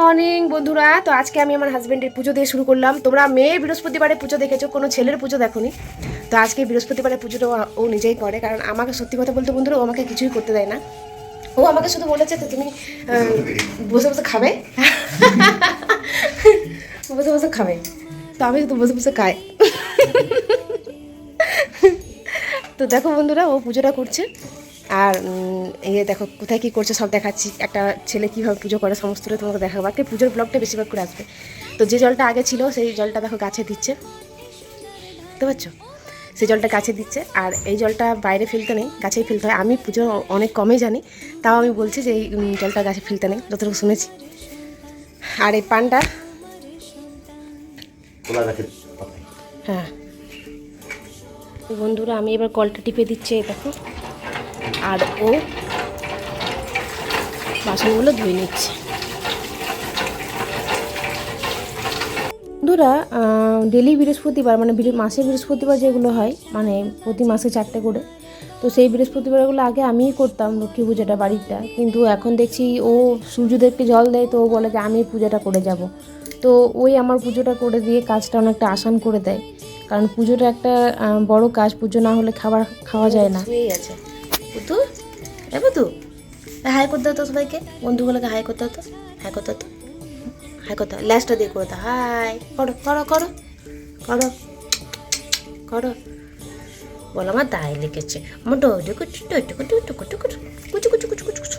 Morning, বন্ধুরা। তো আজকে আমি আমার হাজবেন্ডের পুজো দিয়ে শুরু করলাম। তোমরা মেয়ে বৃহস্পতিবারে পুজো দেখেছ, কোনো ছেলের পুজো দেখোনি। তো আজকে বৃহস্পতিবারে পুজোটা ও নিজেই করে, কারণ আমাকে সত্যি কথা বলতে বন্ধুরা, ও আমাকে কিছুই করতে দেয় না। ও আমাকে শুধু বলেছে তো তুমি বসে বসে খাবে। বসে বসে খাবে। তো আমি শুধু বসে বসে খাই। তো দেখো বন্ধুরা, ও পুজোটা করছে। আর উম, এই যে দেখো কোথায় কী করছে সব দেখাচ্ছি। একটা ছেলে কীভাবে পুজো করে সমস্তটা তোমাকে দেখাবো। আজকে পুজোর ব্লগটা বেশিরভাগ করে আসবে। তো যে জলটা আগে ছিল সেই জলটা দেখো গাছে দিচ্ছে। বুঝতে পারছ? সেই জলটা গাছে দিচ্ছে। আর এই জলটা বাইরে ফেলতে নেই গাছেই ফেলতে হয়। আমি পুজো অনেক কমই জানি। তাও আমি বলছি যে এই জলটা গাছে ফেলতে নেই যতটুকু শুনেছি। আর এই পানটা হ্যাঁ। বন্ধুরা আমি এবার কলটা টিপে দিচ্ছি দেখো। আর ও বাসনগুলো ধুয়ে নিচ্ছে। বন্ধুরা ডেলি বৃহস্পতিবার মানে মাসে বৃহস্পতিবার যেগুলো হয় মানে প্রতি মাসে চারটে করে তো সেই বৃহস্পতিবারগুলো আগে আমিই করতাম লক্ষ্মী পুজোটা বাড়িটা। কিন্তু এখন দেখছি ও সূর্যদেবকে জল দেয় তো ও বলে যে আমি পুজোটা করে যাব। তো ওই আমার পুজোটা করে দিয়ে কাজটা অনেকটা আসান করে দেয়। কারণ পুজোটা একটা বড় কাজ পুজো না হলে খাবার খাওয়া যায় না। পুতু এ পুতু হাই করতে হতো সবাইকে। বন্ধুগুলোকে হাই করতে হতো হাই করতে হতো হাই করতে হতো ল্যাসটা দিয়ে করতে হাই, করো করো করো করো করো। বলো আমার তাই লিখেছে আমার ডুকু কুচু কুচু কুচু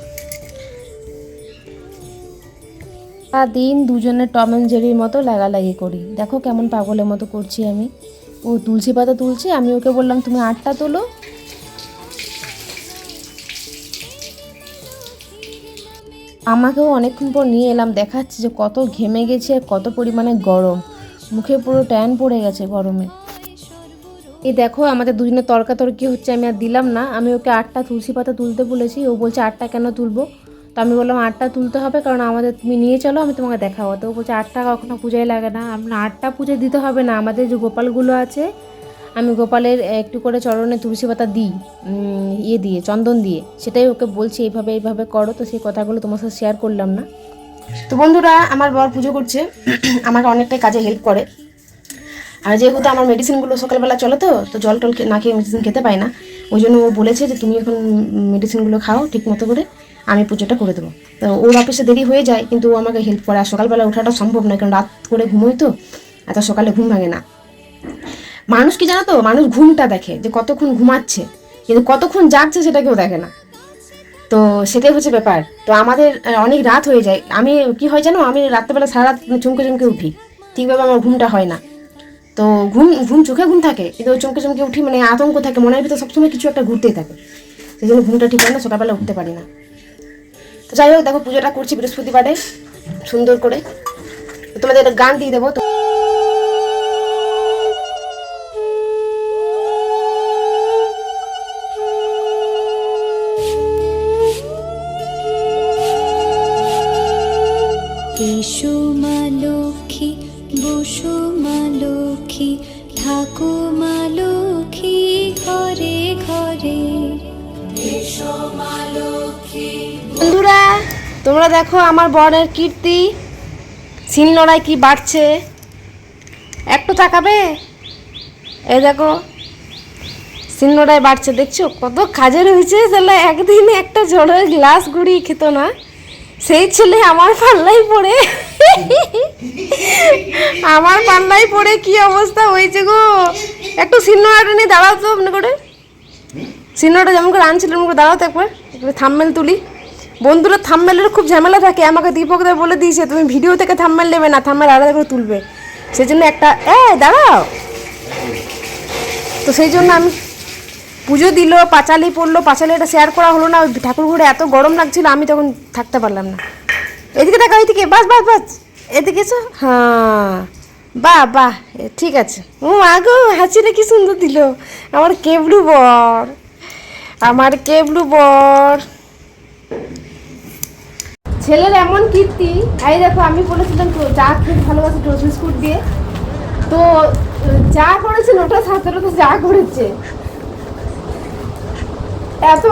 দিন দুজনে টম অ্যান্ড জেরির মতো লাগালাগি করি। দেখো কেমন পাগলের মতো করছি আমি। ও, তুলসী পাতা তুলছি, আমি ওকে বললাম, তুমি আটটা তোলো আমাকেও অনেকক্ষণ পর নিয়ে এলাম, দেখাচ্ছে যে কত ঘেমে গেছে আর কত পরিমাণে গরম। মুখে পুরো ট্যান পড়ে গেছে গরমে। এই দেখো, আমাদের দুজনের তর্কাতর্কি হচ্ছে, আমি আর দিলাম না। আমি ওকে আটটা তুলসী পাতা তুলতে বলেছি, ও বলছে, আটটা কেন তুলবো? তো আমি বললাম, আটটা তুলতে হবে, কারণ আমাদের, তুমি নিয়ে চলো, আমি তোমাকে দেখাবো। তো ও বলছে, আটটা কখনো পূজায় লাগে না। আপনার আটটা পুজো দিতে হবে না। আমাদের যে গোপালগুলো আছে আমি গোপালের একটু করে চরণে তুলসী পাতা দিই ইয়ে দিয়ে, চন্দন দিয়ে। সেটাই ওকে বলছি, এইভাবে এইভাবে করো। তো সেই কথাগুলো তোমার সাথে শেয়ার করলাম না। তো বন্ধুরা, আমার বর পুজো করছে, আমাকে অনেকটাই কাজে হেল্প করে। আর যেহেতু আমার মেডিসিনগুলো সকালবেলা চলে তো তো জল টল না খেয়ে মেডিসিন খেতে পাই না। ওই জন্য ও বলেছে যে, তুমি এখন মেডিসিনগুলো খাও ঠিক মতো করে, আমি পুজোটা করে দেবো। তো ওর অফিসে দেরি হয়ে যায়, কিন্তু ও আমাকে হেল্প করে। আর সকালবেলা ওঠাটা সম্ভব নয়, কারণ রাত করে ঘুমোই তো, এত সকালে ঘুম ভাঙে না। মানুষ কি জানো তো? মানুষ ঘুমটা দেখে যে কতক্ষণ ঘুমাচ্ছে। কিন্তু কতক্ষণ জাগছে সেটা কেউ দেখে না। তো সেটাই হচ্ছে ব্যাপার। তো আমাদের অনেক রাত হয়ে যায়। আমি, কি হয় জানো? আমি রাত্রেবেলা সারা রাত চমকে চমকে উঠি। ঠিকভাবে আমার ঘুমটা হয় না। তো ঘুম ঘুম চোখে ঘুম থাকে, কিন্তু চমকে চমকে উঠি মানে আতঙ্ক থাকে। মনের ভিতরে সবসময় কিছু একটা ঘুরতেই থাকে। সেই জন্য ঘুমটা ঠিক হয় না, সকালবেলা উঠতে পারি না। তো যাই হোক, দেখো, পুজোটা করছি বৃহস্পতিবারে। সুন্দর করে। তোমাদের একটা গান দিয়ে দেবো। তো বন্ধুরা, তোমরা দেখো আমার বরের কীর্তি। সিন লড়াই কি বাড়ছে? একটু তাকাবে? এই দেখো, সিন লড়াই বাড়ছে, দেখছ? কত কাজের হয়েছে তাহলে একদিন একটা ঝড়ের গ্লাস গুড়ি খেত না। সেই ছেলে আমার পাল্লাই পড়ে। আমার পাল্লাই পড়ে কি অবস্থা হয়েছে গো? একটু সিনেমাটা নিয়ে দাঁড়াও মনে করে। সিনেমাটা যেমন করে আনছিলেন আমাকে দাঁড়াও একবার একবার থাম্মেল তুলি। বন্ধুরা থাম্মেলের খুব ঝামেলা থাকে, আমাকে দীপকদা বলে দিয়েছে, তুমি ভিডিও থেকে থাম্মেল নেবে না থাম্মেল আলাদা করে তুলবে। সেই জন্য একটা এ দাঁড়াও। তো সেই জন্য আমি পুজো দিল, পাঁচালি পড়ল, পাঁচালি এটা শেয়ার করা হলো না, ওই ঠাকুর ঘরে এত গরম লাগছিল, আমি তখন থাকতে পারলাম না। এদিকে দেখা, এদিকে, বাস বাস বাস, এদিকে এসো। হ্যাঁ বাহ বাহ ঠিক আছে। ও আগো, হাসিটা কি সুন্দর দিল, আমার কেবলু বর। আমার কেবলু বর? ছেলের এমন কীর্তি। এই দেখো আমি বলেছিলাম তো চা খেতে ভালোবাসে টোস্ট বিস্কুট দিয়ে। তো আহ, চা করেছে ওটা সাথে তো চা করেছে। এত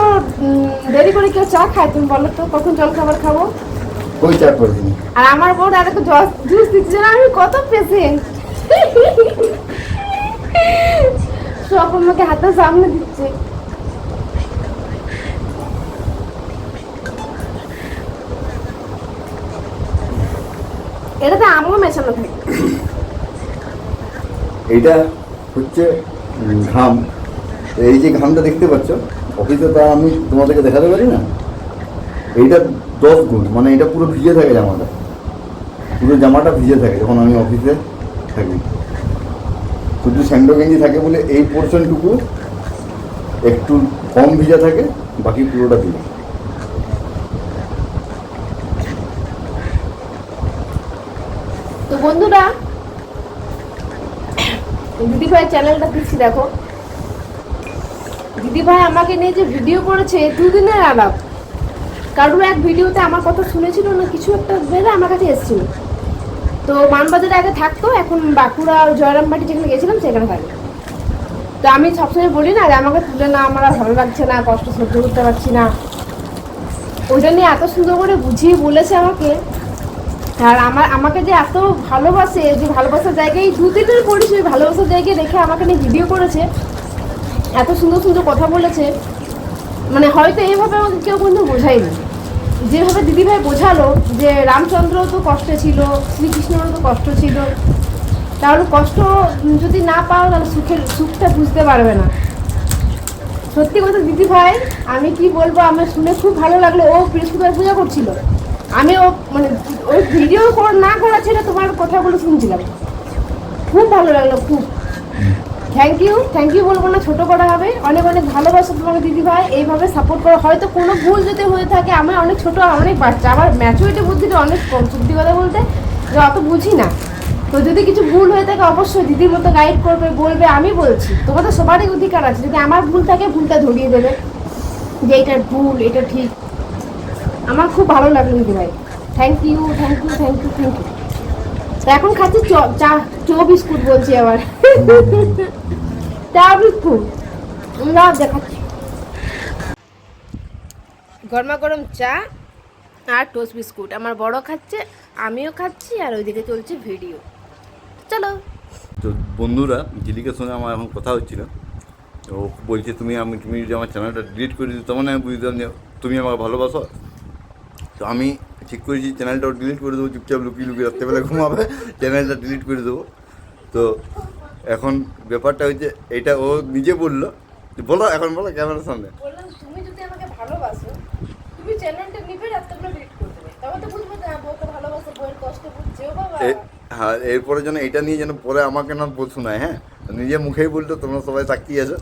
দেরি করে কেউ চা খায় তুমি বলো তো কখন জল খাবার খাব? কই চা করেছিনি আর আমার বউ দাদাকে জুস দিচ্ছে না আমি কত পেশেন্ট সব আমাকে হাতের সামনে দিচ্ছে। এটাতে আমও মেশানো থাকে। এইটা হচ্ছে ঘাম। এই যে ঘামটা দেখতে পাচ্ছ অফিসে তা আমি তোমাদেরকে দেখাতে পারি না? এইটা দশ গুণ মানে এটা পুরো ভিজে থাকে জামাটা। পুরো জামাটা ভিজে থাকে যখন আমি অফিসে থাকি। শুধু স্যান্ডো গেঞ্জি থাকে বলে এই পোর্শনটুকু একটু কম ভিজা থাকে, বাকি পুরোটা ভিজে। বন্ধুরা দিদি ভাই চ্যানেলটা দিচ্ছি দেখো। দিদি ভাই আমাকে নিয়ে যে ভিডিও করেছে দুদিনের আলাপ। কারোর এক ভিডিওতে আমার কথা শুনেছিল না, কিছু একটা বেড়ে আমার কাছে এসেছিল। তো মানবাজারে আগে থাকতো, এখন বাঁকুড়া জয়রামবাটি যেখানে গেছিলাম সেখানে থাকে। তো আমি সবসময় বলি না যে আমাকে তুলে না আমার আর ভালো লাগছে না, কষ্ট সহ্য করতে পারছি না। ওইটা নিয়ে এত সুন্দর করে বুঝিয়ে বলেছে আমাকে। আর আমার, আমাকে যে এত ভালোবাসে, যে ভালোবাসার জায়গায় এই দু দিনের পরিচয় ওই ভালোবাসার জায়গায় রেখে আমাকে নিয়ে ভিডিও করেছে, এত সুন্দর সুন্দর কথা বলেছে মানে হয়তো এইভাবে আমাকে কেউ কিন্তু বোঝায়নি। যেভাবে দিদিভাই বোঝালো যে রামচন্দ্র তো কষ্টে ছিল শ্রীকৃষ্ণরও তো কষ্ট ছিল, তাহলে কষ্ট যদি না পাও, তাহলে সুখের, সুখটা বুঝতে পারবে না। সত্যি কথা, দিদিভাই, আমি কি বলব, আমার শুনে খুব ভালো লাগল, ও বৃহস্পতিবার পূজা করছিল। আমি ও মানে ওই ভিডিও না করা ছিল তোমার কথাগুলো শুনছিলাম। খুব ভালো লাগল, খুব। থ্যাংক ইউ থ্যাংক ইউ বলব না, ছোট করা হবে। অনেক অনেক ভালোবাসা তোমাকে দিদি ভাই, এইভাবে সাপোর্ট করো। হয়তো কোনো ভুল যদি হয়ে থাকে, আমি অনেক ছোট, অনেক বাচ্চা। আমার ম্যাচুরিটি বুদ্ধিটা অনেক কম, সত্যি কথা বলতে। যে অত বুঝি না। তো যদি কিছু ভুল হয়ে থাকে, অবশ্যই দিদির মতো গাইড করবে, বলবে, আমি বলছি। তোমাদের সবারই অধিকার আছে। যদি আমার ভুল থাকে, ভুলটা ধরিয়ে দেবে। যে এটা ভুল, এটা ঠিক আমার খুব ভালো লাগল দিদি ভাই। Thank you thank you thank you thank you এখন খাচ্ছি চ- চা বিস্কুট বলছি আবার। চা বিস্কুট। না দেখাচ্ছি। গরমা গরম চা আর টোস্ট বিস্কুট। আমার বড় খাচ্ছে আমিও খাচ্ছি আর ওইদিকে চলছে ভিডিও। চলো। তো বন্ধুরা জিলিকার সঙ্গে আমার এখন কথা হচ্ছিল। তো ও বলছে তুমি আমি তুমি যদি আমার চ্যানেলটা ডিলিট করে দিতে তখন আমি বুঝতাম যে তুমি আমাকে ভালোবাসো। তো আমি ঠিক করেছি চ্যানেলটাও ডিলিট করে দেবো চুপচাপ লুকিয়ে লুকিয়ে রাত্রেবেলা ঘুমাবে চ্যানেলটা ডিলিট করে দেবো। তো এখন ব্যাপারটা হচ্ছে এটা ও নিজে বলল বলো এখন বলো ক্যামেরার সামনে। তুমি যদি আমাকে ভালোবাসো তুমি চ্যানেলটা নিবে রাত্রেবেলা ডিলিট করে দেবে। তবে তো বুঝব যে হ্যাঁ, বউকে ভালোবাসো বউয়ের কষ্ট বুঝছেও বাবা। এ- হ্যাঁ এরপরে যেন এটা নিয়ে যেন পরে আমাকে না শোনায় হ্যাঁ? নিজে মুখেই বলতো তোমরা সবাই তাকিয়ে আছো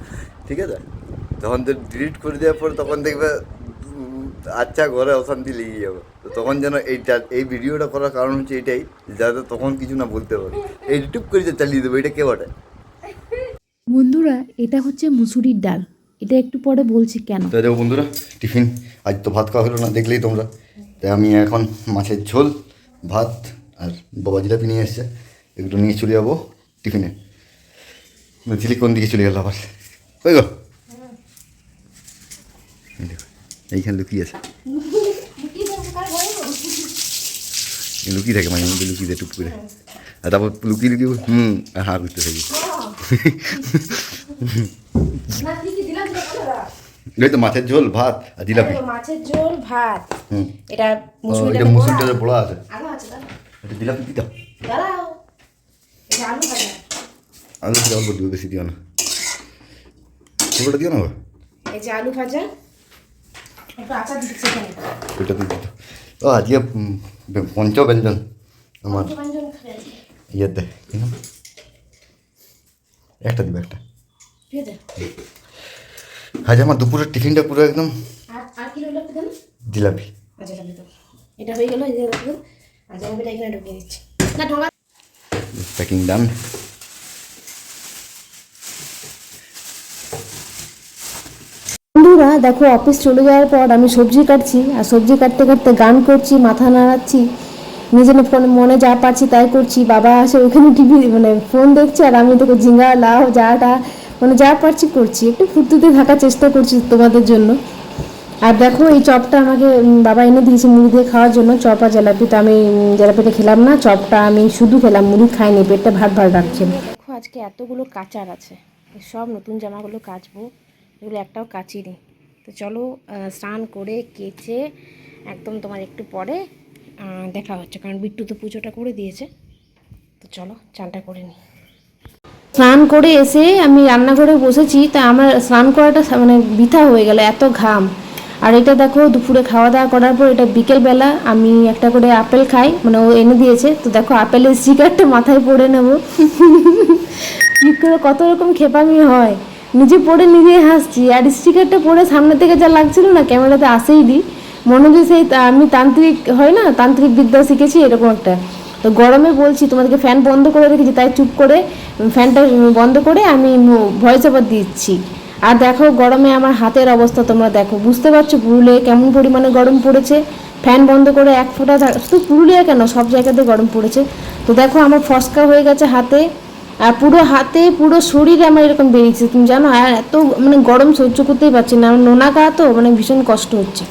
ঠিক আছে? তখন তো ডিলিট করে দেওয়ার পর তখন দেখবে আচ্ছা ঘরে অশান্তি লেগে যাবে। তো তখন যেন এইটা এই ভিডিওটা করার কারণ হচ্ছে এটাই যাতে তখন কিছু না বলতে পারে। এই ইউটিউব করে যে চালিয়ে দেবো এটা কে বটে বন্ধুরা এটা হচ্ছে মুসুরির ডাল। এটা একটু পরে বলছি কেন। তো দেখো বন্ধুরা টিফিন। আজ তো ভাত খাওয়া হলো না দেখলেই তোমরা। তাই আমি এখন মাছের ঝোল ভাত আর বাবা জিলাপি নিয়ে এসছে। একটু নিয়ে চলে যাব টিফিনে। ঝিলি কোন দিকে চলে গেল আবার? ওই গো এই দেখো, এইখানে লুকিয়ে আছে। লুকিয়ে থাকে মাঝে মধ্যে লুকিয়ে দেয় টুক করে। আর তারপর লুকিয়ে লুকিয়ে হুম আর হা করতে থাকি। এই তো মাছের ঝোল ভাত আর জিলাপি। মাছের ঝোল ভাত। এটা মুসুরি বড়া। বড়া আছে। আলু আছে দাঁড়াও। এটা জিলাপি দিতাম দাঁড়াও। এটা আলু ভাজা। আলু দিয়ে অল্প দিও বেশি দিও না। পুরোটা দিও না এই যে আলু ভাজা। একটু আচার দিচ্ছি ও আজকে পঞ্চব্যঞ্জন আমার। ইয়েতে একটা দিবে একটা। আজ আমার দুপুরের টিফিনটা পুরো একদম জিলাপি। আচ্ছা এটা তো। এটা হয়ে গেল এই যে রাখবেন আর জামাটা এখানে ঢুকিয়ে দিচ্ছি না ঢোকা প্যাকিং ডান বন্ধুরা, দেখো অফিস চলে যাওয়ার পর আমি সবজি কাটছি, আর সবজি কাটতে কাটতে গান করছি, মাথা নাড়াচ্ছি, নিজের মনে যা পাচ্ছি তাই করছি, বাবা আসে ওখানে টিভি মানে ফোন দেখছে, আর আমি দেখো ঝিঙ্গা, লাউ, যাটা মানে যা পারছি করছি, একটু ফুর্তিতে থাকার চেষ্টা করছি তোমাদের জন্য। আর দেখো, এই চপটা আমাকে বাবা এনে দিয়েছে মুড়ি দিয়ে খাওয়ার জন্য, চপ আর জিলাপি আমি জিলাপিটা খেলাম না, চপটা আমি শুধু খেলাম, মুড়ি খাইনি, পেটটা ভাত ভাত রাখছে দেখো, আজকে এতগুলো কাচার আছে, সব নতুন জামাগুলো কাচবো, এগুলো একটাও কাচিনি। তো চলো স্নান করে কেচে একদম তোমার একটু পরে দেখা হচ্ছে। কারণ বিট্টু তো পুজোটা করে দিয়েছে। তো চলো চানটা করে নিই। স্নান করে এসে আমি রান্নাঘরে বসেছি, তা আমার স্নান করাটা মানে বৃথা হয়ে গেল, এত ঘাম। আর এটা দেখো, দুপুরে খাওয়া দাওয়া করার পর এটা বিকেলবেলা আমি একটা করে আপেল খাই মানে ও এনে দিয়েছে। তো দেখো, আপেলের স্টিকারটা মাথায় পরে নেব। কত রকম খেপামি হয়। নিজে পড়ে নিজেই হাসছি, আর স্টিকারটা পরে সামনে থেকে যা লাগছিল না, ক্যামেরাতে আসেই দি। মনে হচ্ছে সেই আমি তান্ত্রিক হয় না, তান্ত্রিক বিদ্যা শিখেছি এরকম একটা। তো গরমে বলছি, তোমাদেরকে ফ্যান বন্ধ করে রেখেছি। তাই চুপ করে ফ্যানটা বন্ধ করে আমি ভয়েস ওভার দিচ্ছি। আর দেখো, গরমে আমার হাতের অবস্থা তোমরা দেখো। বুঝতে পারছ পুরুলিয়ায় কেমন পরিমাণে গরম পড়েছে? ফ্যান বন্ধ করে এক ফোঁটা শুধু পুরুলিয়া কেন? সব জায়গাতে গরম পড়েছে। তো দেখো, আমার ফসকা হয়ে গেছে হাতে। আর পুরো হাতে, পুরো শরীরে আমার এরকম বেরিয়েছে তুমি জানো, আর এত মানে গরম সহ্য করতেই পারছি না। আমার নোনা গা তো মানে ভীষণ কষ্ট হচ্ছে।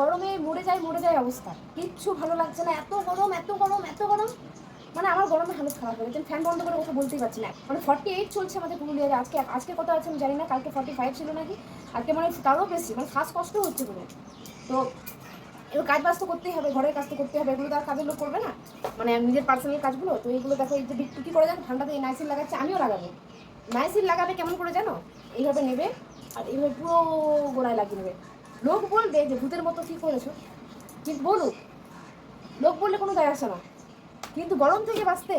গরমে মরে যায় মরে যায় অবস্থা। কিচ্ছু ভালো লাগছে না। এত গরম এত গরম এত গরম। মানে আমার গরমে হালত খারাপ হয়ে গেছে। ফ্যান বন্ধ করে কথা বলতেই পারছি না। মানে ফর্টি এইট চলছে আমাদের পুরুলিয়ায় আজকে আজকে কত আছে আমি জানি না। কালকে ফর্টি ফাইভ ছিল নাকি? আজকে মানে তারও বেশি মানে শ্বাসকষ্ট হচ্ছে পুরো। তো এবার কাজ বাজ তো করতেই হবে, ঘরের কাজ তো করতে হবে, এগুলো তো আর কাজের লোক করবে না। মানে নিজের পার্সোনাল কাজগুলো, তো এইগুলো দেখো, এই যে বিট্টু কি করে জানো? ঠান্ডাতে এই নাইসিল লাগাচ্ছে, আমিও লাগাবো। নাইসিল লাগাবে কেমন করে জানো? এইভাবে নেবে, আর এইভাবে পুরো গোড়ায় লাগিয়ে নেবে। লোক বলবে যে, ভূতের মতো কী করেছ? কিন্তু বলুক, লোক বললে কোনো দায় আসে না। কিন্তু গরম থেকে বাঁচতে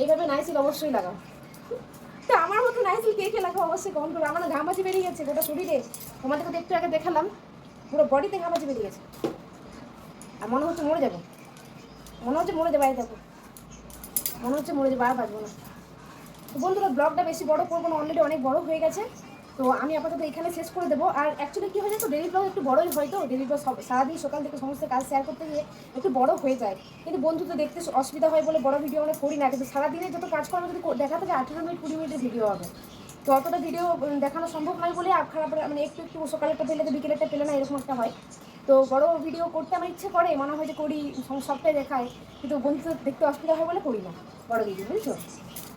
এইভাবে নাইসিল অবশ্যই লাগাও। তো আমার মতো নাইসিল কে কে লাগাও? অবশ্যই কমন করবে। আমার ঘামাচি বেরিয়ে গেছে গোটা শরীরে। তোমাদেরকে একটু আগে দেখালাম, পুরো বডিতে ঘামাচি বেরিয়ে গেছে। আর মনে হচ্ছে মরে যাব। মনে হচ্ছে মরে যাব, এই দেখো। মনে হচ্ছে মরে যাব, আর বাঁচবো না। তো বন্ধুরা, ব্লগটা বেশি বড় করব না অলরেডি অনেক বড় হয়ে গেছে। তো আমি আপাতত এখানে শেষ করে দেবো। আর অ্যাকচুয়ালি কী হয়ে যায় তো ডেলি ব্লগ একটু বড়ই হয় তো। ডেলি ব্লগ সারাদিন সকাল থেকে সমস্ত কাজ শেয়ার করতে গিয়ে একটু বড় হয়ে যায়। কিন্তু বন্ধু তো দেখতে অসুবিধা হয় বলে বড় ভিডিও আমরা করি না। কিন্তু সারাদিনে যত কাজ করার যদি দেখা থাকে আঠেরো মিনিট, কুড়ি মিনিটের ভিডিও হবে। তো অতটা ভিডিও দেখানো সম্ভব নয় বলে খারাপ মানে একটু একটু সকালেরটা পেলে তো বিকেলেরটা পেলে না, এরকম একটা হয়। তো বড় ভিডিও করতে আমার ইচ্ছে করে, মনে হয় যে করি, সব- সবটাই দেখায়, কিন্তু বন্ধু দেখতে অসুবিধা হয় বলে করি না, বড় ভিডিও বুঝছ?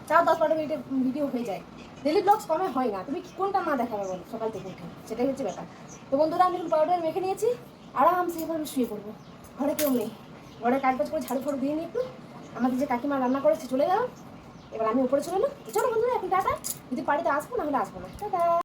তাও দশ বারো মিনিটের ভিডিও হয়ে যায়। ডেলি ব্লগস কমে হয় না, তুমি কোনটা না দেখাবে বলো, সকাল থেকে উঠে, সেটাই হচ্ছে ব্যাপার। তো বন্ধুরা, আমি পাউডার মেখে নিয়েছি, আরামসে এবার আমি শুয়ে পড়ব। ঘরে কেউ নেই। ঘরে কাজ বাজ করে ঝাড়ু ফাড়ু দিয়ে নিই একটু আমাদের যে কাকিমা রান্না করেছে চলে গেলাম। এবার আমি উপরে চলে এলাম। চলো বন্ধুরা, এখন টাটা। যদি পারিতে আসব, না হলে আসব না। টাটা।